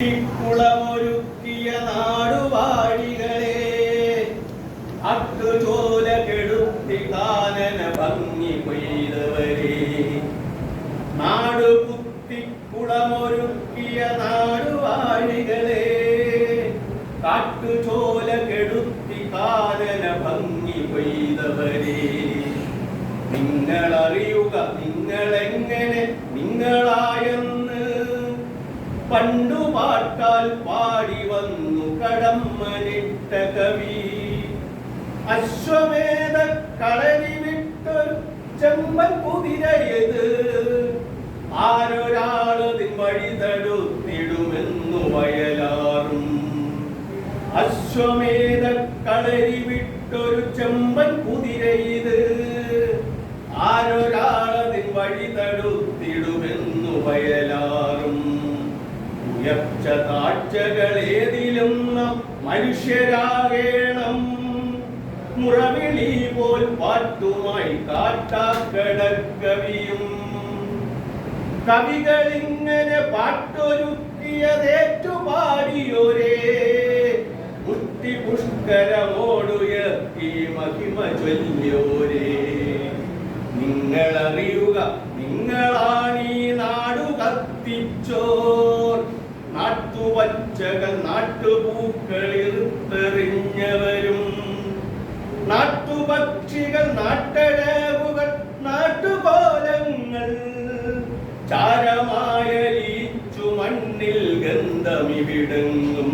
കുളമൊരുക്കിയ നാടുവാഴികളെ അട്ടുചോല കെടുത്തി കാനന ഭംഗി കൊയ്തവരെ. നാടുകുത്തി കുളമൊരുക്കിയ നാടുവാഴികളെ കാട്ടുചോല കെടുത്തി കാനന ഭംഗി കൊയ്തവരെ. നിങ്ങളറിയുക നിങ്ങളെങ്ങനെ നിങ്ങളായെന്ന് പണ്ടു പാട്ടാൽ പാടി വന്നു കടമ്മനിട്ട കവി. അശ്വമേധ കളരി വിട്ടൊരു ചെമ്പൻ കുതിരയത്. വഴി തടുത്തിടുമെന്നു വയലാറും. അശ്വമേധ കളരി വിട്ടൊരു ചെമ്പൻ കുതിരയത്. വഴി തടുത്തിടുമെന്നു വയലാറും. ഉയർച്ച താഴ്ചകളേതിലും നാം മനുഷ്യരാകേണം. മുറവിളി പോൽ പാട്ടുമായി കാട്ടാക്കടക്കവിയും. കവികളിങ്ങനെ പാട്ടൊരുക്കിയതേറ്റു പാടിയോരേ മുത്തി പുഷ്കരമോടുയർത്തി മഹിമ ചൊല്ലിയോരേ. നിങ്ങളറിയുക നിങ്ങളാണീ നാടു കത്തിച്ചോർ നാട്ടുവച്ചകൾ നാട്ടുപൂക്കളിർത്തെറിഞ്ഞവരും നാട്ടുപക്ഷികൾ നാട്ടടവുകൾ നാട്ടുകോലങ്ങൾ ചാരമായലിച്ചു മണ്ണിൽ ഗന്ധമിവിടങ്ങും.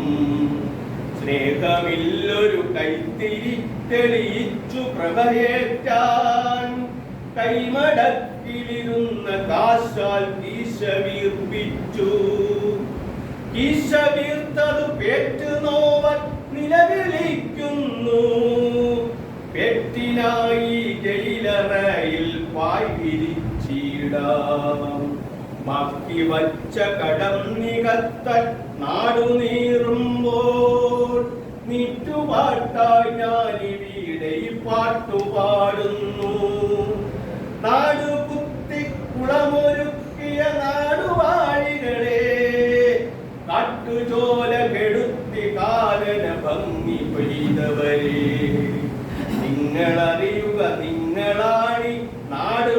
സ്നേഹമില്ലൊരു കൈത്തിരി തെളിയിച്ചു പ്രഭയേറ്റാൻ. കൈമടക്കിലിരുന്ന കാശാൽ ഈശ വീർപ്പിച്ചു കീശ വീർത്തതു പേറ്റു നോവൻ നിലവിളിക്കുന്നു. പെറ്റിനായി ജയിലറയിൽ പായ് വിരിച്ചിടാം. ബാക്കി വച്ച കടം നികത്തൽ നാടു നീറുമ്പോൾ നീറ്റുപാട്ടായി ഞാനിവിടെ പാട്ടുപാടുന്നു നാടു കുത്തി കുളമൊരുക്കിയ നാടുവാഴികളെ കാട്ടുചോല കെടുത്തി കാലന ഭംഗി പെയ്തവരെ നിങ്ങളറിയുക നിങ്ങളാണി നാടു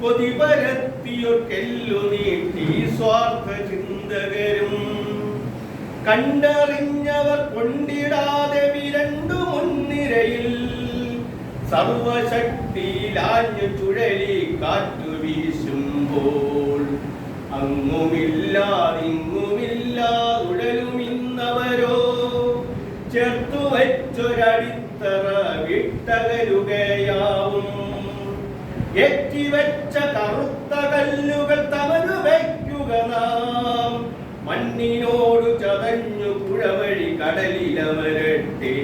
കൊതി പരത്തിയൊക്കെല്ലു നീട്ടി സ്വാർത്ഥ ചിന്തകരും. കണ്ടറിഞ്ഞവർ കൊണ്ടിടാതെ വിരണ്ടു മുൻനിരയിൽ സർവശക്തിയിലാഞ്ഞു ചുഴലി കാറ്റു വീശുമ്പോൾ അങ്ങുമില്ലാതിങ്ങുമില്ലാതുടലുമിന്നവരോ ചേർത്തു വച്ചൊരടിത്തറ വിട്ടകരുകയാവും എറ്റിവെച്ച കറുത്ത കല്ലുകൾ തമരു വയ്ക്കുക നാം. മണ്ണിനോട് ചതഞ്ഞു പുഴവഴി കടലിലമരട്ടെ.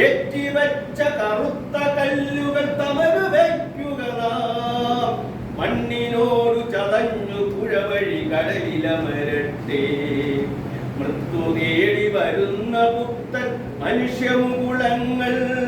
എറ്റിവെച്ച കറുത്ത കല്ലുകൾ തമരു വയ്ക്കുക നാം. മണ്ണിനോട് ചതഞ്ഞു പുഴവഴി കടലിലമരട്ടെ. മൃത്യു തേടി വരുന്ന പുത്തൻ മനുഷ്യമുകുളങ്ങൾ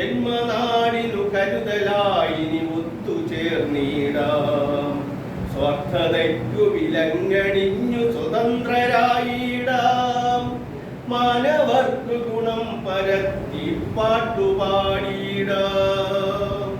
ജന്മനാടിനു കരുതലായി ഒത്തു ഒത്തുചേർന്നിടാം സ്വാർത്ഥതയ്ക്കു വിലങ്ങണിഞ്ഞു സ്വതന്ത്രരായിടാം. മാനവർക്കു ഗുണം പരത്തി പാട്ടുപാടിയിടാം.